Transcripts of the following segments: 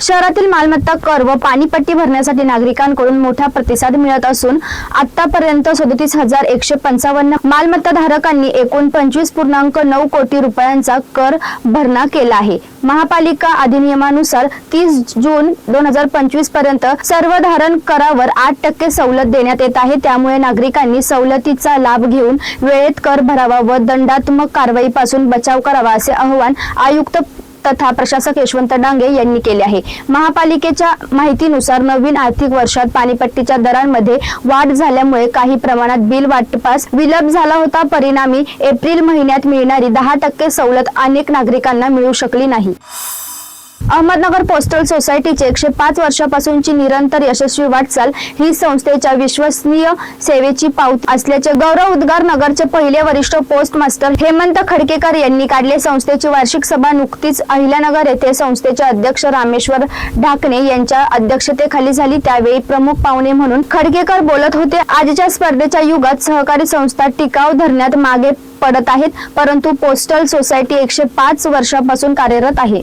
शहरातील मालमत्ता कर व पाणीपट्टी भरण्यासाठी नागरिकांकडून मोठा प्रतिसाद मिळत असून आतापर्यंत सदतीस हजार एकशे पंचावन्न मालमत्ता धारकांनी एकूण पंचवीस पूर्णांक नऊ कोटी रुपयांचा कर भरणा केला आहे. महापालिका अधिनियमानुसार तीस जून दोन हजार पंचवीसपर्यंत सर्व धारण करावर आठ टक्के सवलत देण्यात येत आहे. त्यामुळे नागरिकांनी सवलतीचा लाभ घेऊन वेळेत कर भरावा व दंडात्मक कारवाईपासून बचाव करावा असे आवाहन आयुक्त तथा प्रशासक यशवंत डांगे यांनी केले आहे. महापालिकेच्या माहितीनुसार नवीन आर्थिक वर्षात पाणीपट्टीच्या दरांमध्ये वाढ झाल्यामुळे काही प्रमाणात बिल वाटपास विलंब झाला होता. परिणामी एप्रिल महिन्यात मिळणारी दहा टक्के सवलत अनेक नागरिकांना मिळू शकली नाही. अहमदनगर पोस्टल सोसायटीचे एकशे पाच वर्षापासूनची निरंतर यशस्वी वाटचाल ही संस्थेच्या विश्वसनीय सेवेची पावती असल्याचे गौरव उद्गार नगरचे पहिले वरिष्ठ पोस्ट मास्टर हेमंत खडकेकर यांनी काढले. संस्थेची वार्षिक सभा नुकतीच अहिल्यानगर येथे संस्थेचे अध्यक्ष रामेश्वर ढाकणे यांच्या अध्यक्षतेखाली झाली. त्यावेळी प्रमुख पाहुणे म्हणून खडकेकर बोलत होते. आजच्या स्पर्धेच्या युगात सहकारी संस्था टिकाव धरण्यात मागे पडत आहेत परंतु पोस्टल सोसायटी एकशे पाच वर्षापासून कार्यरत आहे.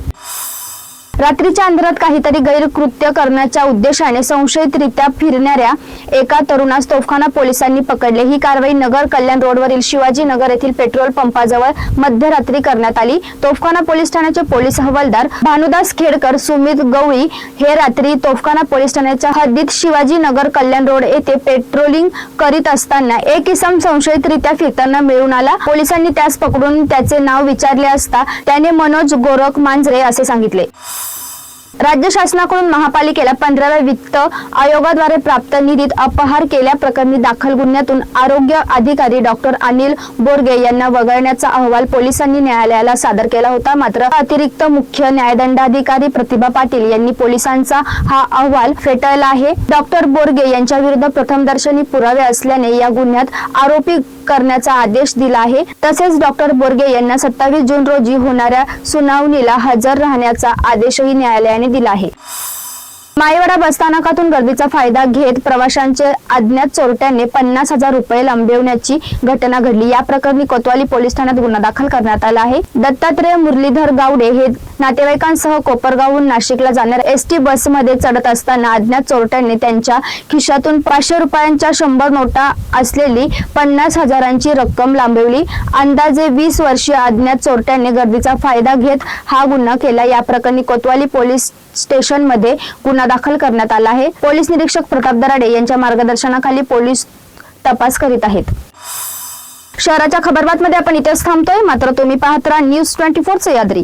रात्रीच्या अंधारात काहीतरी गैरकृत्य करण्याच्या उद्देशाने संशयितरित्या फिरणाऱ्या एका तरुणास तोफखाना पोलिसांनी पकडले. ही कारवाई नगर कल्याण रोडवरील शिवाजी नगर येथील पेट्रोल पंपाजवळ मध्यरात्री करण्यात आली. तोफखाना पोलीस ठाण्याचे पोलीस हवालदार भानुदास खेडकर सुमित गवळी हे रात्री तोफखाना पोलीस ठाण्याच्या हद्दीत शिवाजी नगर कल्याण रोड येथे पेट्रोलिंग करीत असताना एक इसम संशयितरित्या फिरताना मिळून आला. पोलिसांनी त्यास पकडून त्याचे नाव विचारले असता त्याने मनोज गोरख मांजरे असे सांगितले. राज्य शासनाकडून महापालिकेला पंधराव्या वित्त आयोगाद्वारे प्राप्त निधीत अपहार केल्याप्रकरणी दाखल गुन्ह्यातून आरोग्य अधिकारी डॉक्टर अनिल बोरगे यांना वगळण्याचा अहवाल पोलिसांनी न्यायालयाला सादर केला होता. मात्र अतिरिक्त मुख्य न्यायदंडाधिकारी प्रतिभा पाटील यांनी पोलिसांचा हा अहवाल फेटाळला आहे. डॉक्टर बोरगे यांच्या विरुद्ध प्रथमदर्शनी पुरावे असल्याने या गुन्ह्यात आरोपी करण्याचा आदेश दिला आहे. तसेच डॉक्टर बोरगे यांना सत्तावीस जून रोजी होणाऱ्या सुनावणीला हजर राहण्याचा आदेशही न्यायालयाने दिला आहे. माईवाडा बसस्थानकातून गर्दीचा फायदा घेत प्रवाशांचे अज्ञात चोरट्यांनी पन्नास हजार रुपये लंबवण्याची घटना घडली. या प्रकरणी कोतवाली पोलीस ठाण्यात गुन्हा दाखल करण्यात आला आहे. दत्तात्रय मुरलीधर गावडे हे नातेवाईकांसह कोपरगावहून नाशिकला जाणाऱ्या एस टी बसमध्ये चढत असताना अज्ञात चोरट्यांनी त्यांच्या खिशातून पाचशे रुपयांच्या शंभर नोटा असलेली पन्नास हजारांची रक्कम लांबवली. अंदाजे वीस वर्षीय अज्ञात चोरट्यांनी गर्दीचा फायदा घेत हा गुन्हा केला. या प्रकरणी कोतवाली पोलीस स्टेशनमध्ये गुन्हा दाखल करण्यात आला आहे. पोलीस निरीक्षक प्रताप दराडे यांच्या मार्गदर्शनाखाली पोलीस तपास करीत आहेत. शहराच्या खबरबातमध्ये आपण इथेच थांबतोय. मात्र तुम्ही पाहत राहा न्यूज ट्वेंटी फोर सह्याद्री